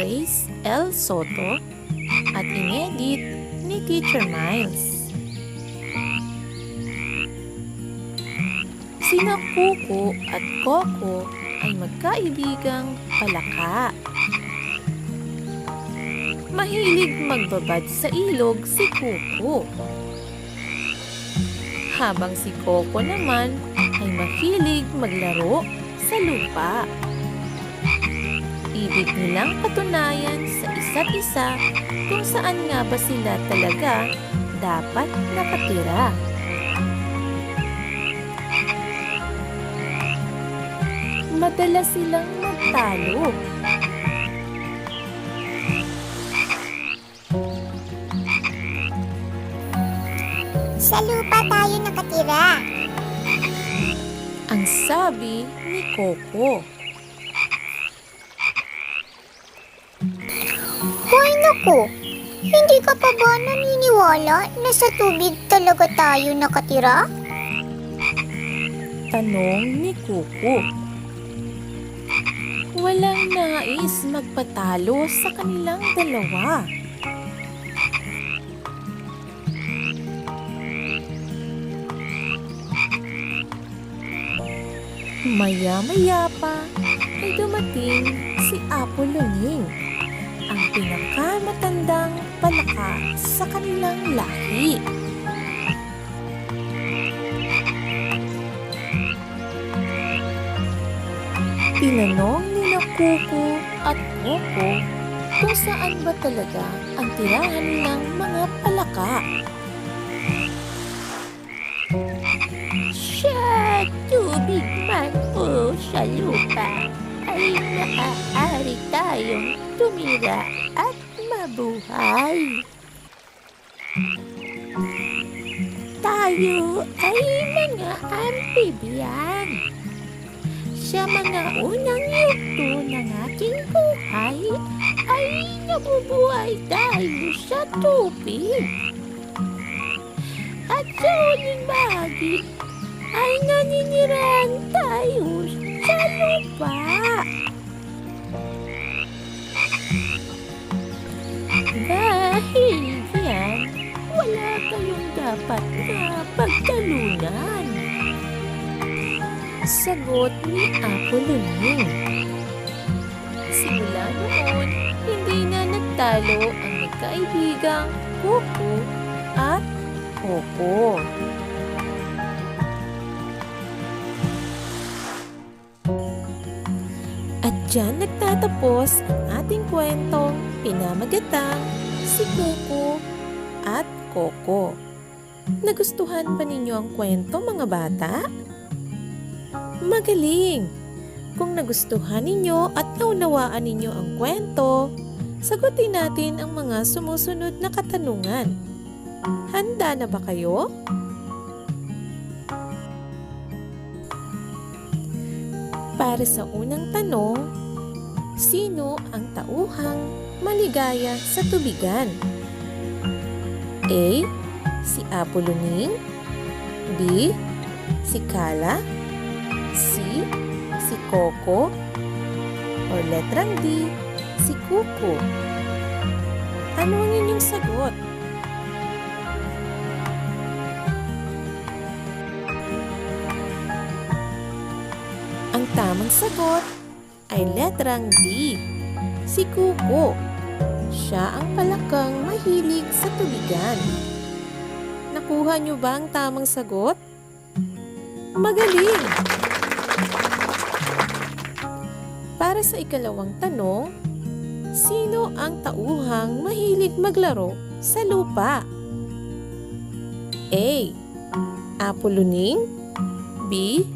Grace L. Soto at inedit ni Teacher Miles. Sina Kuko at Coco ay magkaibigang palaka. Mahilig magbabad sa ilog si Kuko. Habang si Coco naman ay mahilig maglaro sa lupa. Ibig nilang patunayan sa isa't isa kung saan nga ba sila talaga dapat nakatira. Madalas silang magtalo. Sa lupa tayo nakatira. Ang sabi ni Coco. Naku, hindi ka pa ba naniniwala na sa tubig talaga tayo nakatira? Tanong ni Kuko. Walang nais magpatalo sa kanilang dalawa. Maya-maya pa ay dumating si Apolloning, ang pinakamatandang palaka sa kanilang lahi. Tinanong ni Kuko at Coco kung saan ba talaga ang tirahan ng mga palaka. Sa tubig man o sa lupa ay maaari tayong tumira at mabuhay. Tayo ay mga amphibian sa mga unang yugto ng ating buhay ay nabubuhay tayo sa tubig. At sa huling bahagi ay naninirahan tayo sa lupa. Dapat na pagtalunan. Sagot ni Apolloning. Simula noon, hindi na nagtalo ang magkaibigang Kuko at Coco. At dyan nagtatapos ang ating kwentong pinamagatang si Kuko at Coco. Nagustuhan ba ninyo ang kwento mga bata? Magaling! Kung nagustuhan ninyo at naunawaan ninyo ang kwento, sagutin natin ang mga sumusunod na katanungan. Handa na ba kayo? Para sa unang tanong, sino ang tauhang maligaya sa tubigan? A. Si Apolloning B. Si Kala C. Si Coco o letrang D. Si Kuko Ano ang inyong sagot? Ang tamang sagot ay letrang D. Si Kuko. Siya ang palakang mahilig sa tubigan. Nakuha niyo ba ang tamang sagot? Magaling! Para sa ikalawang tanong, sino ang tauhang mahilig maglaro sa lupa? A. Apolloning B.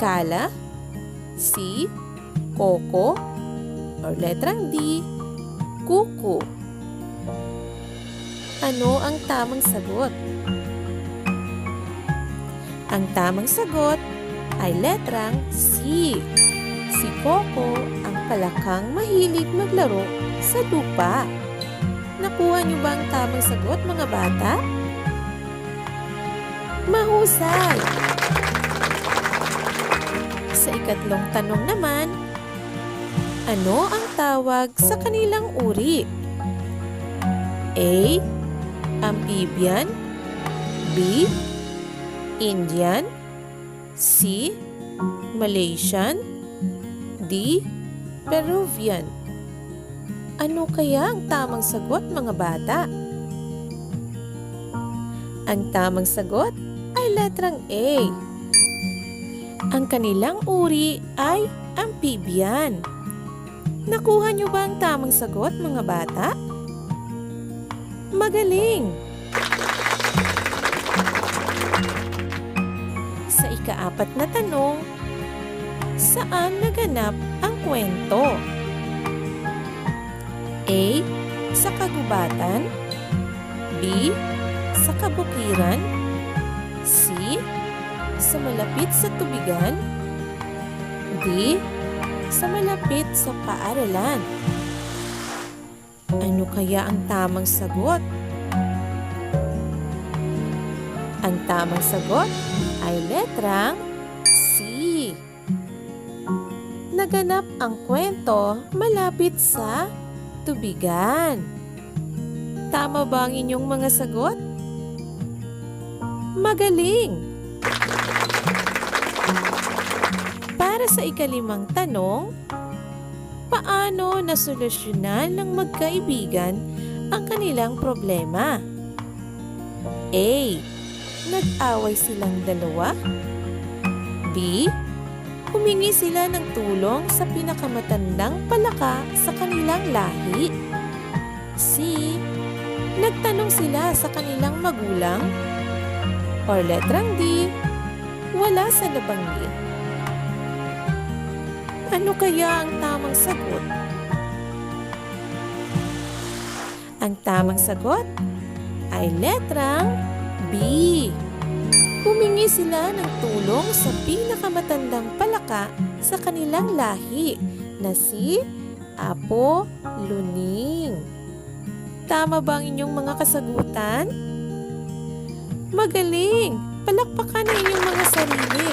Kala C. Coco or letrang D. Kuko Ano ang tamang sagot? Ang tamang sagot ay letrang C. Si Coco ang palakang mahilig maglaro sa lupa. Nakuha niyo ba ang tamang sagot mga bata? Mahusay! Sa ikatlong tanong naman, Ano ang tawag sa kanilang uri? A. Amphibian B. Indian C. Malaysian D. Peruvian Ano kaya ang tamang sagot mga bata? Ang tamang sagot ay letrang A. Ang kanilang uri ay amphibian. Nakuha niyo ba ang tamang sagot mga bata? Magaling! Sa ikaapat na tanong, saan naganap ang kwento? A. Sa kagubatan B. Sa kabukiran C. Sa malapit sa tubigan D. Sa malapit sa paaralan Ano kaya ang tamang sagot? Ang tamang sagot ay letrang C. Naganap ang kwento malapit sa tubigan. Tama ba ang inyong mga sagot? Magaling! Para sa ikalimang tanong, paano nasolusyonan ng magkaibigan ang kanilang problema? A. Nag-away silang dalawa. B. Humingi sila ng tulong sa pinakamatandang palaka sa kanilang lahi. C. Nagtanong sila sa kanilang magulang. Or letrang D. Wala sa nabanggit. Ano kaya ang tamang sagot? Ang tamang sagot ay letrang B. Humingi sila ng tulong sa pinakamatandang palaka sa kanilang lahi na si Apo Luning. Tama ba ang inyong mga kasagutan? Magaling! Palakpakan na inyong mga sarili.